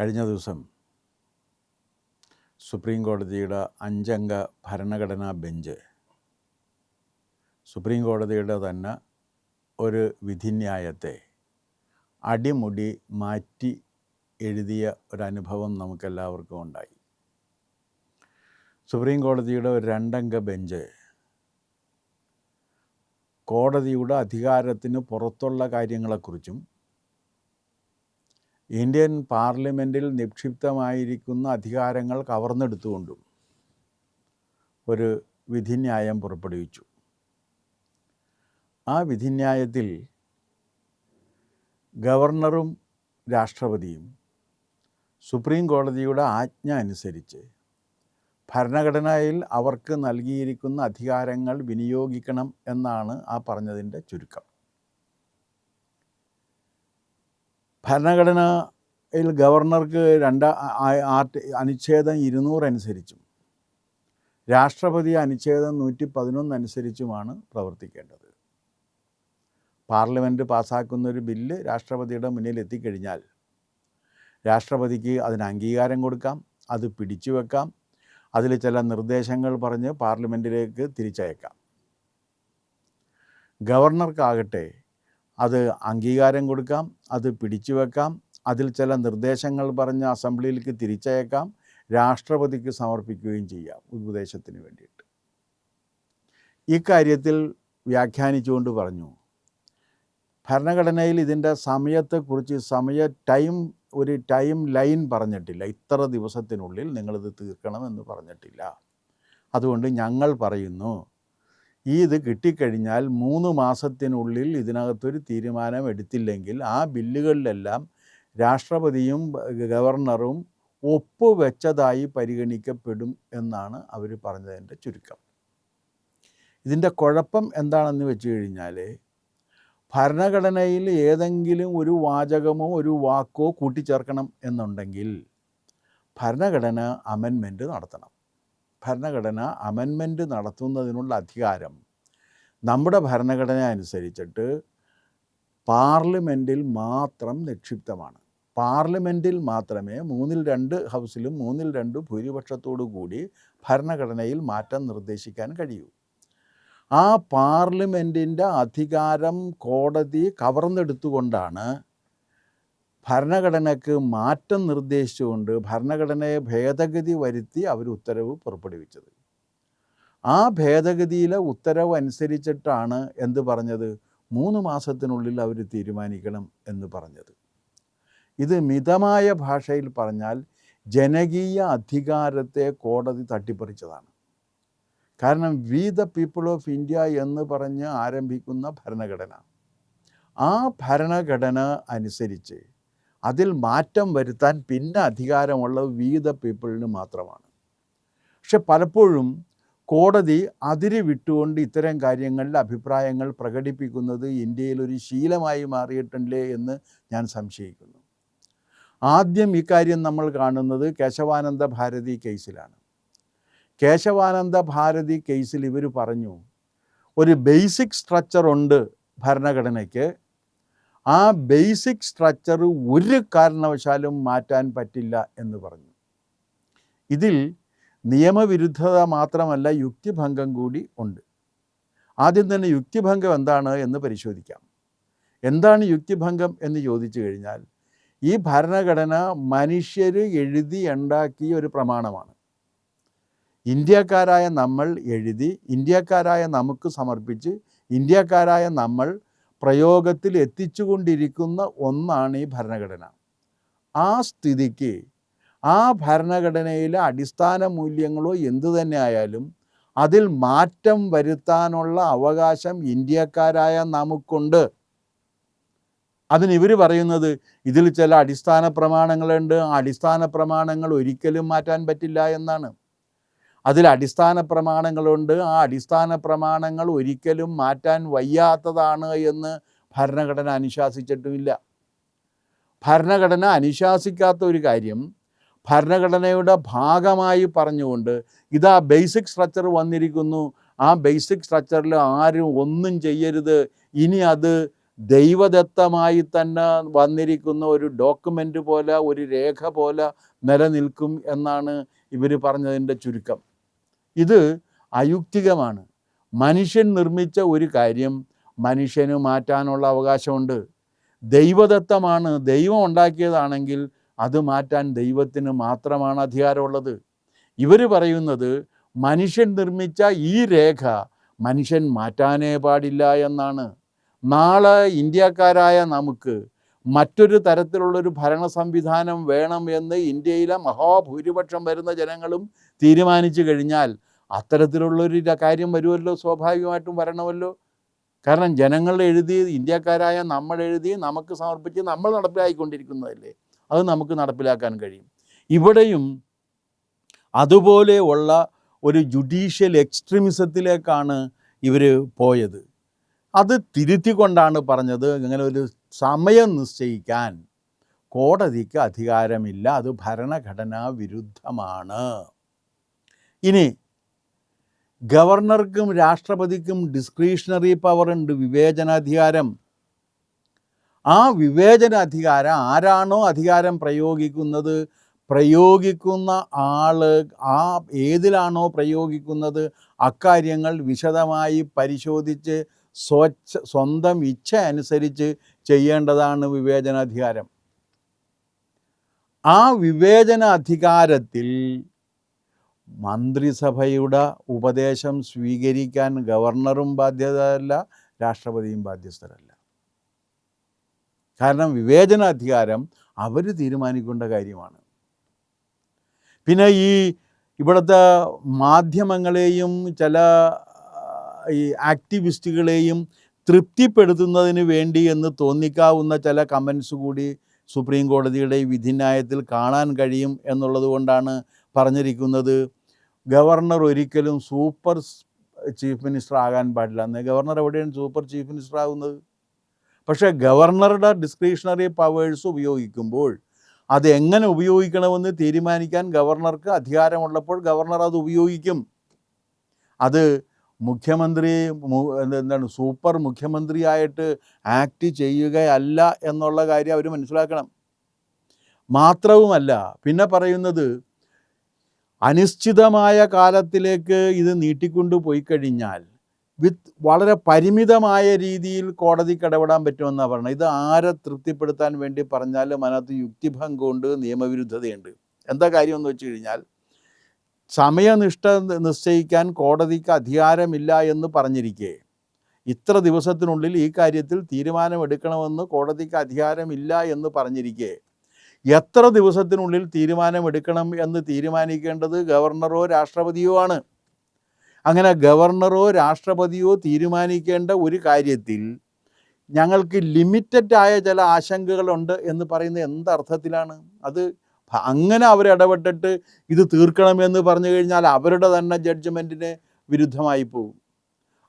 കഴിഞ്ഞ ദിവസം സുപ്രീം കോടതിയുടെ അഞ്ചംഗ ഭരണഘടനാ ബെഞ്ച് സുപ്രീം കോടതിയുടെ തന്നെ ഒരു വിധിന്യായത്തെ അടിമുടി മാറ്റി എഴുതിയ ഒരനുഭവം നമുക്കെല്ലാവർക്കും ഉണ്ടായി. സുപ്രീം കോടതിയുടെ ഒരു രണ്ടംഗ ബെഞ്ച് കോടതിയുടെ അധികാരത്തിന് പുറത്തുള്ള കാര്യങ്ങളെക്കുറിച്ചും ഇന്ത്യൻ പാർലമെന്റിൽ നിക്ഷിപ്തമായിരിക്കുന്ന അധികാരങ്ങൾ കവർന്നെടുത്തുകൊണ്ടും ഒരു വിധിന്യായം പുറപ്പെടുവിച്ചു. ആ വിധിന്യായത്തിൽ ഗവർണറും രാഷ്ട്രപതിയും സുപ്രീം കോടതിയുടെ ആജ്ഞ അനുസരിച്ച് ഭരണഘടനയിൽ അവർക്ക് നൽകിയിരിക്കുന്ന അധികാരങ്ങൾ വിനിയോഗിക്കണം എന്നാണ് ആ പറഞ്ഞതിന്റെ ചുരുക്കം. ഭരണഘടനയിൽ ഗവർണർക്ക് രണ്ടാ അനുച്ഛേദം ഇരുന്നൂറ് അനുസരിച്ചും രാഷ്ട്രപതി അനുച്ഛേദം നൂറ്റി പതിനൊന്ന് അനുസരിച്ചുമാണ് പ്രവർത്തിക്കേണ്ടത്. പാർലമെന്റ് പാസ്സാക്കുന്ന ഒരു ബില്ല് രാഷ്ട്രപതിയുടെ മുന്നിൽ എത്തിക്കഴിഞ്ഞാൽ രാഷ്ട്രപതിക്ക് അതിന് അംഗീകാരം കൊടുക്കാം അത് പിടിച്ചു വെക്കാം അതിൽ ചില നിർദ്ദേശങ്ങൾ പറഞ്ഞ് പാർലമെന്റിലേക്ക് തിരിച്ചയക്കാം. ഗവർണർക്കാകട്ടെ അത് അംഗീകാരം കൊടുക്കാം അത് പിടിച്ചു വെക്കാം അതിൽ ചില നിർദ്ദേശങ്ങൾ പറഞ്ഞ് അസംബ്ലിയിലേക്ക് തിരിച്ചയക്കാം രാഷ്ട്രപതിക്ക് സമർപ്പിക്കുകയും ചെയ്യാം ഉപദേശത്തിന് വേണ്ടിയിട്ട്. ഇക്കാര്യത്തിൽ വ്യാഖ്യാനിച്ചുകൊണ്ട് പറഞ്ഞു ഭരണഘടനയിൽ ഇതിന്റെ സമയത്തെക്കുറിച്ച് സമയ ടൈം ഒരു ടൈം ലൈൻ പറഞ്ഞിട്ടില്ല. ഇത്ര ദിവസത്തിനുള്ളിൽ നിങ്ങളിത് തീർക്കണമെന്ന് പറഞ്ഞിട്ടില്ല. അതുകൊണ്ട് ഞങ്ങൾ പറയുന്നു ഈ ഇത് കിട്ടിക്കഴിഞ്ഞാൽ മൂന്ന് മാസത്തിനുള്ളിൽ ഇതിനകത്തൊരു തീരുമാനം എടുത്തില്ലെങ്കിൽ ആ ബില്ലുകളിലെല്ലാം രാഷ്ട്രപതിയും ഗവർണറും ഒപ്പുവെച്ചതായി പരിഗണിക്കപ്പെടും എന്നാണ് അവർ പറഞ്ഞതിന്റെ ചുരുക്കം. ഇതിന്റെ കുഴപ്പം എന്താണെന്ന് വെച്ച് കഴിഞ്ഞാൽ ഭരണഘടനയിൽ ഏതെങ്കിലും ഒരു വാചകമോ ഒരു വാക്കോ കൂട്ടിച്ചേർക്കണം എന്നുണ്ടെങ്കിൽ ഭരണഘടന അമെൻമെന്റ് നടത്തണം. ഭരണഘടന അമെൻമെന്റ് നടത്തുന്നതിനുള്ള അധികാരം. നമ്മുടെ ഭരണഘടന അനുസരിച്ചിട്ട് പാർലമെന്റിൽ മാത്രം നിക്ഷിപ്തമാണ്. പാർലമെന്റിൽ മാത്രമേ മൂന്നിൽ രണ്ട് ഹൗസിലും മൂന്നിൽ രണ്ട് ഭൂരിപക്ഷത്തോടു കൂടി ഭരണഘടനയിൽ മാറ്റം നിർദ്ദേശിക്കാൻ കഴിയൂ. ആ പാർലമെന്റിന്റെ അധികാരം കോടതി കവർന്നെടുത്തുകൊണ്ടാണ് ഭരണഘടനയ്ക്ക് മാറ്റം നിർദ്ദേശിച്ചുകൊണ്ട് ഭരണഘടനയെ ഭേദഗതി വരുത്തി അവർ ഉത്തരവ് പുറപ്പെടുവിച്ചത്. ആ ഭേദഗതിയിലെ ഉത്തരവ് അനുസരിച്ചിട്ടാണ് എന്ത് പറഞ്ഞത്? മൂന്ന് മാസത്തിനുള്ളിൽ അവർ തീരുമാനിക്കണം എന്ന് പറഞ്ഞത്. ഇത് മിതമായ ഭാഷയിൽ പറഞ്ഞാൽ ജനകീയ അധികാരത്തെ കോടതി തട്ടിപ്പറിച്ചതാണ്. കാരണം we the people of India എന്ന് പറഞ്ഞ് ആരംഭിക്കുന്ന ഭരണഘടന. ആ ഭരണഘടന അനുസരിച്ച് അതിൽ മാറ്റം വരുത്താൻ പിന്നെ അധികാരമുള്ളത് വി ദ പീപ്പിളിന് മാത്രമാണ്. പക്ഷെ പലപ്പോഴും കോടതി അതിരി വിട്ടുകൊണ്ട് ഇത്തരം കാര്യങ്ങളിൽ അഭിപ്രായങ്ങൾ പ്രകടിപ്പിക്കുന്നത് ഇന്ത്യയിൽ ഒരു ശീലമായി മാറിയിട്ടില്ലേ എന്ന് ഞാൻ സംശയിക്കുന്നു. ആദ്യം ഇക്കാര്യം നമ്മൾ കാണുന്നത് കേശവാനന്ദ ഭാരതി കേസിലാണ്. കേശവാനന്ദ ഭാരതി കേസിൽ ഇവർ പറഞ്ഞു ഒരു ബേസിക് സ്ട്രക്ചർ ഉണ്ട് ഭരണഘടനയ്ക്ക് ആ ബേസിക് സ്ട്രക്ചർ ഒരു കാരണവശാലും മാറ്റാൻ പറ്റില്ല എന്ന് പറഞ്ഞു. ഇതിൽ നിയമവിരുദ്ധത മാത്രമല്ല യുക്തിഭംഗം കൂടി ഉണ്ട്. ആദ്യം തന്നെ യുക്തിഭംഗം എന്താണ് എന്ന് പരിശോധിക്കാം. എന്താണ് യുക്തിഭംഗം എന്ന് ചോദിച്ചു കഴിഞ്ഞാൽ ഈ ഭരണഘടന മനുഷ്യർ എഴുതി ഉണ്ടാക്കിയ ഒരു പ്രമാണമാണ്. ഇന്ത്യക്കാരായ നമ്മൾ എഴുതി ഇന്ത്യക്കാരായ നമുക്ക് സമർപ്പിച്ച് ഇന്ത്യക്കാരായ നമ്മൾ പ്രയോഗത്തിൽ എത്തിച്ചുകൊണ്ടിരിക്കുന്ന ഒന്നാണ് ഈ ഭരണഘടന. ആ സ്ഥിതിക്ക് ആ ഭരണഘടനയിലെ അടിസ്ഥാന മൂല്യങ്ങളോ എന്തു തന്നെ ആയാലും അതിൽ മാറ്റം വരുത്താനുള്ള അവകാശം ഇന്ത്യക്കാരായ നമുക്കുണ്ട്. അതിന് ഇവർ പറയുന്നത് ഇതിൽ ചില അടിസ്ഥാന പ്രമാണങ്ങളുണ്ട്. ആ അടിസ്ഥാന പ്രമാണങ്ങൾ ഒരിക്കലും മാറ്റാൻ പറ്റില്ല എന്നാണ്. അതിൽ അടിസ്ഥാന പ്രമാണങ്ങളുണ്ട്. ആ അടിസ്ഥാന പ്രമാണങ്ങൾ ഒരിക്കലും മാറ്റാൻ വയ്യാത്തതാണ് എന്ന് ഭരണഘടന അനുശാസിച്ചിട്ടുമില്ല. ഭരണഘടന അനുശാസിക്കാത്ത ഒരു കാര്യം ഭരണഘടനയുടെ ഭാഗമായി പറഞ്ഞുകൊണ്ട് ഇതാ ബേസിക് സ്ട്രക്ചർ വന്നിരിക്കുന്നു. ആ ബേസിക് സ്ട്രക്ചറിൽ ആരും ഒന്നും ചെയ്യരുത്. ഇനി അത് ദൈവദത്തമായി തന്നെ വന്നിരിക്കുന്ന ഒരു ഡോക്യുമെന്റ് പോലെ ഒരു രേഖ പോലെ നിലനിൽക്കും എന്നാണ് ഇവർ പറഞ്ഞതിന്റെ ചുരുക്കം. ഇത് അയുക്തികമാണ്. മനുഷ്യൻ നിർമ്മിച്ച ഒരു കാര്യം മനുഷ്യന് മാറ്റാനുള്ള അവകാശമുണ്ട്. ദൈവദത്തമാണ്. ദൈവം ഉണ്ടാക്കിയതാണെങ്കിൽ അത് മാറ്റാൻ ദൈവത്തിന് മാത്രമാണ് അധികാരമുള്ളത്. ഇവർ പറയുന്നത് മനുഷ്യൻ നിർമ്മിച്ച ഈ രേഖ മനുഷ്യൻ മാറ്റാനേ പാടില്ല എന്നാണ്. നാളെ ഇന്ത്യക്കാരായ നമുക്ക് മറ്റൊരു തരത്തിലുള്ളൊരു ഭരണ സംവിധാനം വേണം എന്ന് ഇന്ത്യയിലെ മഹാഭൂരിപക്ഷം വരുന്ന ജനങ്ങളും തീരുമാനിച്ചു കഴിഞ്ഞാൽ അത്തരത്തിലുള്ളൊരു കാര്യം വരുമല്ലോ സ്വാഭാവികമായിട്ടും വരണമല്ലോ. കാരണം ജനങ്ങൾ എഴുതി ഇന്ത്യക്കാരായ നമ്മൾ എഴുതി നമുക്ക് സമർപ്പിച്ച് നമ്മൾ നടപ്പിലാക്കിക്കൊണ്ടിരിക്കുന്നതല്ലേ അത് നമുക്ക് നടപ്പിലാക്കാൻ കഴിയും. ഇവിടെയും അതുപോലെയുള്ള ഒരു ജുഡീഷ്യൽ എക്സ്ട്രീമിസത്തിലേക്കാണ് ഇവർ പോയത്. അത് തിരുത്തിക്കൊണ്ടാണ് പറഞ്ഞത്. ഇങ്ങനെ ഒരു സമയം നിശ്ചയിക്കാൻ കോടതിക്ക് അധികാരമില്ല. അത് ഭരണഘടനാ വിരുദ്ധമാണ്. ഇനി ഗവർണർക്കും രാഷ്ട്രപതിക്കും ഡിസ്ക്രിഷണറി പവർ ഉണ്ട്. വിവേചനാധികാരം. ആ വിവേചനാധികാരം ആരാണോ അധികാരം പ്രയോഗിക്കുന്നത്? പ്രയോഗിക്കുന്ന ആൾ ആ ഏതിലാണോ പ്രയോഗിക്കുന്നത്? അക്കാര്യങ്ങൾ വിശദമായി പരിശോധിച്ച് സ്വച്ഛ സ്വന്തം ഇച്ഛ അനുസരിച്ച് ചെയ്യേണ്ടതാണ് വിവേചനാധികാരം. ആ വിവേചന അധികാരത്തിൽ മന്ത്രിസഭയുടെ ഉപദേശം സ്വീകരിക്കാൻ ഗവർണറും ബാധ്യതയല്ല രാഷ്ട്രപതിയും ബാധ്യസ്ഥരല്ല. കാരണം വിവേചനാധികാരം അവർ തീരുമാനിക്കേണ്ട കാര്യമാണ്. പിന്നെ ഈ ഇവിടുത്തെ മാധ്യമങ്ങളെയും ചില ഈ ആക്ടിവിസ്റ്റുകളെയും തൃപ്തിപ്പെടുത്തുന്നതിന് വേണ്ടി എന്ന് തോന്നിക്കാവുന്ന ചില കമൻസ് കൂടി സുപ്രീം കോടതിയുടെ ഈ വിധിന്യായത്തിൽ കാണാൻ കഴിയും എന്നുള്ളത് കൊണ്ടാണ് പറഞ്ഞിരിക്കുന്നത്. ഗവർണർ ഒരിക്കലും സൂപ്പർ ചീഫ് മിനിസ്റ്റർ ആകാൻ പാടില്ല. എന്ന് ഗവർണർ എവിടെയാണ് സൂപ്പർ ചീഫ് മിനിസ്റ്റർ ആകുന്നത് പക്ഷേ ഗവർണറുടെ ഡിസ്ക്രിഷണറി പവേഴ്സ് ഉപയോഗിക്കുമ്പോൾ അത് എങ്ങനെ ഉപയോഗിക്കണമെന്ന് തീരുമാനിക്കാൻ ഗവർണർക്ക് അധികാരമുള്ളപ്പോൾ ഗവർണർ അത് ഉപയോഗിക്കും. അത് മുഖ്യമന്ത്രി എന്താണ് സൂപ്പർ മുഖ്യമന്ത്രിയായിട്ട് ആക്ട് ചെയ്യുകയല്ല എന്നുള്ള കാര്യം അവർ മനസ്സിലാക്കണം. മാത്രവുമല്ല പിന്നെ പറയുന്നത് അനിശ്ചിതമായ കാലത്തിലേക്ക് ഇത് നീട്ടിക്കൊണ്ടു പോയി കഴിഞ്ഞാൽ വിത്ത് വളരെ പരിമിതമായ രീതിയിൽ കോടതിക്ക് ഇടപെടാൻ പറ്റുമെന്നാണ് പറയുന്നത് ഇത് ആരെ തൃപ്തിപ്പെടുത്താൻ വേണ്ടി പറഞ്ഞാലും അതിനകത്ത് യുക്തിഭംഗമുണ്ട് നിയമവിരുദ്ധതയുണ്ട്. എന്താ കാര്യമെന്ന് വെച്ച് കഴിഞ്ഞാൽ സമയനിഷ്ഠ നിശ്ചയിക്കാൻ കോടതിക്ക് അധികാരമില്ല എന്ന് പറഞ്ഞിരിക്കെ. ഇത്ര ദിവസത്തിനുള്ളിൽ ഈ കാര്യത്തിൽ തീരുമാനമെടുക്കണമെന്ന് കോടതിക്ക് അധികാരമില്ല എന്ന് പറഞ്ഞിരിക്കെ. എത്ര ദിവസത്തിനുള്ളിൽ തീരുമാനമെടുക്കണം എന്ന് തീരുമാനിക്കേണ്ടത് ഗവർണറോ രാഷ്ട്രപതിയോ ആണ്. അങ്ങനെ ഗവർണറോ രാഷ്ട്രപതിയോ തീരുമാനിക്കേണ്ട ഒരു കാര്യത്തിൽ ഞങ്ങൾക്ക് ലിമിറ്റഡ് ആയ ചില ആശങ്കകളുണ്ട് എന്ന് പറയുന്നത് എന്തർത്ഥത്തിലാണ്? അത് അങ്ങനെ അവർ ഇടപെട്ടിട്ട് ഇത് തീർക്കണമെന്ന് പറഞ്ഞു കഴിഞ്ഞാൽ അവരുടെ തന്നെ ജഡ്ജ്മെന്റിന് വിരുദ്ധമായി പോകും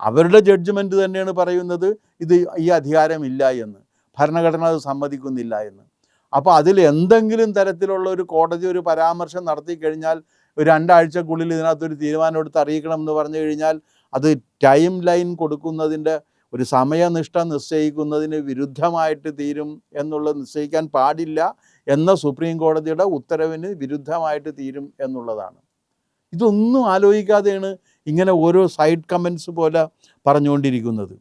അവരുടെ ജഡ്ജ്മെന്റ് തന്നെയാണ് പറയുന്നത് ഇത് ഈ അധികാരമില്ല എന്ന്. ഭരണഘടന അത് സമ്മതിക്കുന്നില്ല എന്ന്. അപ്പോൾ അതിൽ എന്തെങ്കിലും തരത്തിലുള്ള ഒരു കോടതി ഒരു പരാമർശം നടത്തി കഴിഞ്ഞാൽ ഒരു രണ്ടാഴ്ചക്കുള്ളിൽ ഇതിനകത്തൊരു തീരുമാനം എടുത്ത് അറിയിക്കണം എന്ന് പറഞ്ഞു കഴിഞ്ഞാൽ അത് ടൈം ലൈൻ കൊടുക്കുന്നതിന്റെ ഒരു സമയനിഷ്ഠ നിശ്ചയിക്കുന്നതിന് വിരുദ്ധമായിട്ട് തീരും എന്നുള്ളത് നിശ്ചയിക്കാൻ പാടില്ല. എന്ന സുപ്രീം കോടതിയുടെ ഉത്തരവിന് വിരുദ്ധമായിട്ട് തീരും എന്നുള്ളതാണ്. ഇതൊന്നും ആലോചിക്കാതെയാണ് ഇങ്ങനെ ഓരോ സൈഡ് കമൻസ് പോലെ പറഞ്ഞുകൊണ്ടിരിക്കുന്നത്.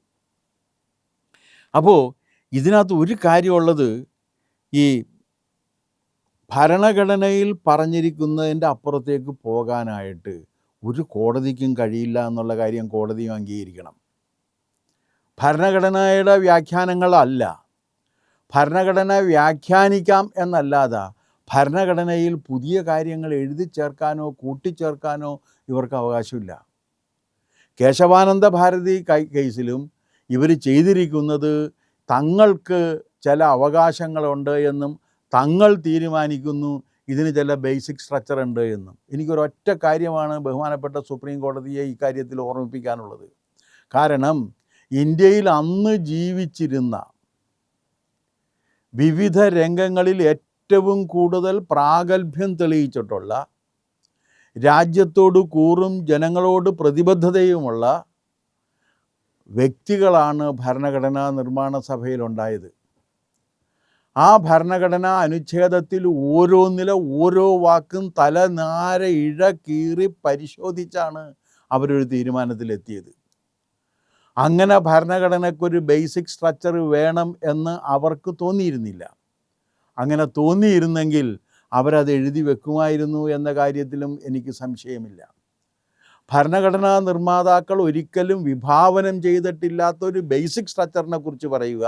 അപ്പോൾ ഇതിനകത്ത് ഒരു കാര്യമുള്ളത് ഈ ഭരണഘടനയിൽ പറഞ്ഞിരിക്കുന്നതിന്റെ അപ്പുറത്തേക്ക് പോകാനായിട്ട് ഒരു കോടതിക്കും കഴിയില്ല എന്നുള്ള കാര്യം കോടതിയും അംഗീകരിക്കണം. ഭരണഘടനയുടെ വ്യാഖ്യാനങ്ങളല്ല. ഭരണഘടന വ്യാഖ്യാനിക്കാം എന്നല്ലാതെ ഭരണഘടനയിൽ പുതിയ കാര്യങ്ങൾ എഴുതി ചേർക്കാനോ കൂട്ടിച്ചേർക്കാനോ ഇവർക്ക് അവകാശമില്ല. കേശവാനന്ദ ഭാരതി കേസിലും ഇവർ ചെയ്തിരിക്കുന്നത് തങ്ങൾക്ക് ചില അവകാശങ്ങളുണ്ട് എന്നും തങ്ങൾ തീരുമാനിക്കുന്നു ഇതിന് ചില ബേസിക് സ്ട്രക്ചർ ഉണ്ട് എന്നും. എനിക്കൊരൊറ്റ കാര്യമാണ് ബഹുമാനപ്പെട്ട സുപ്രീം കോടതിയെ ഈ കാര്യത്തിൽ ഓർമ്മിപ്പിക്കാനുള്ളത്. കാരണം ഇന്ത്യയിൽ അന്ന് ജീവിച്ചിരുന്ന വിവിധ രംഗങ്ങളിൽ ഏറ്റവും കൂടുതൽ പ്രാഗൽഭ്യം തെളിയിച്ചിട്ടുള്ള രാജ്യത്തോട് കൂറും ജനങ്ങളോട് പ്രതിബദ്ധതയുമുള്ള വ്യക്തികളാണ് ഭരണഘടനാ നിർമ്മാണ സഭയിലുണ്ടായത്. ആ ഭരണഘടനാ അനുച്ഛേദത്തിൽ ഓരോന്നിലെ ഓരോ വാക്കും തലനാര ഇഴ കീറി പരിശോധിച്ചാണ് അവരൊരു തീരുമാനത്തിലെത്തിയത്. അങ്ങനെ ഭരണഘടനയ്ക്കൊരു ബേസിക് സ്ട്രക്ചർ വേണം എന്ന് അവർക്ക് തോന്നിയിരുന്നില്ല. അങ്ങനെ തോന്നിയിരുന്നെങ്കിൽ അവരത് എഴുതി വെക്കുമായിരുന്നു എന്ന കാര്യത്തിലും എനിക്ക് സംശയമില്ല. ഭരണഘടനാ നിർമ്മാതാക്കൾ ഒരിക്കലും വിഭാവനം ചെയ്തിട്ടില്ലാത്ത ഒരു ബേസിക് സ്ട്രക്ചറിനെ കുറിച്ച് പറയുക.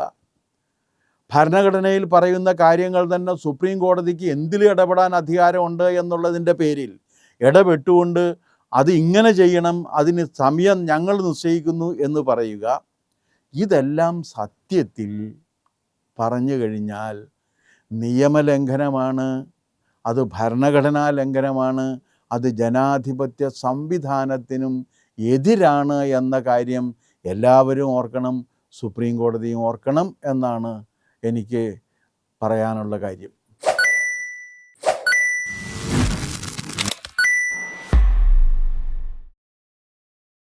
ഭരണഘടനയിൽ പറയുന്ന കാര്യങ്ങൾ തന്നെ സുപ്രീം കോടതിക്ക് എന്തിൽ ഇടപെടാൻ അധികാരമുണ്ട് എന്നുള്ളതിന്റെ പേരിൽ ഇടപെട്ടുകൊണ്ട് അത് ഇങ്ങനെ ചെയ്യണം അതിന് സമയം ഞങ്ങൾ നിശ്ചയിക്കുന്നു എന്ന് പറയുക ഇതെല്ലാം സത്യത്തിൽ പറഞ്ഞു കഴിഞ്ഞാൽ നിയമലംഘനമാണ് അത് ഭരണഘടനാ ലംഘനമാണ് അത് ജനാധിപത്യ സംവിധാനത്തിനും എതിരാണ് എന്ന കാര്യം എല്ലാവരും ഓർക്കണം സുപ്രീം കോടതിയും ഓർക്കണം എന്നാണ് എനിക്ക് പറയാനുള്ള കാര്യം.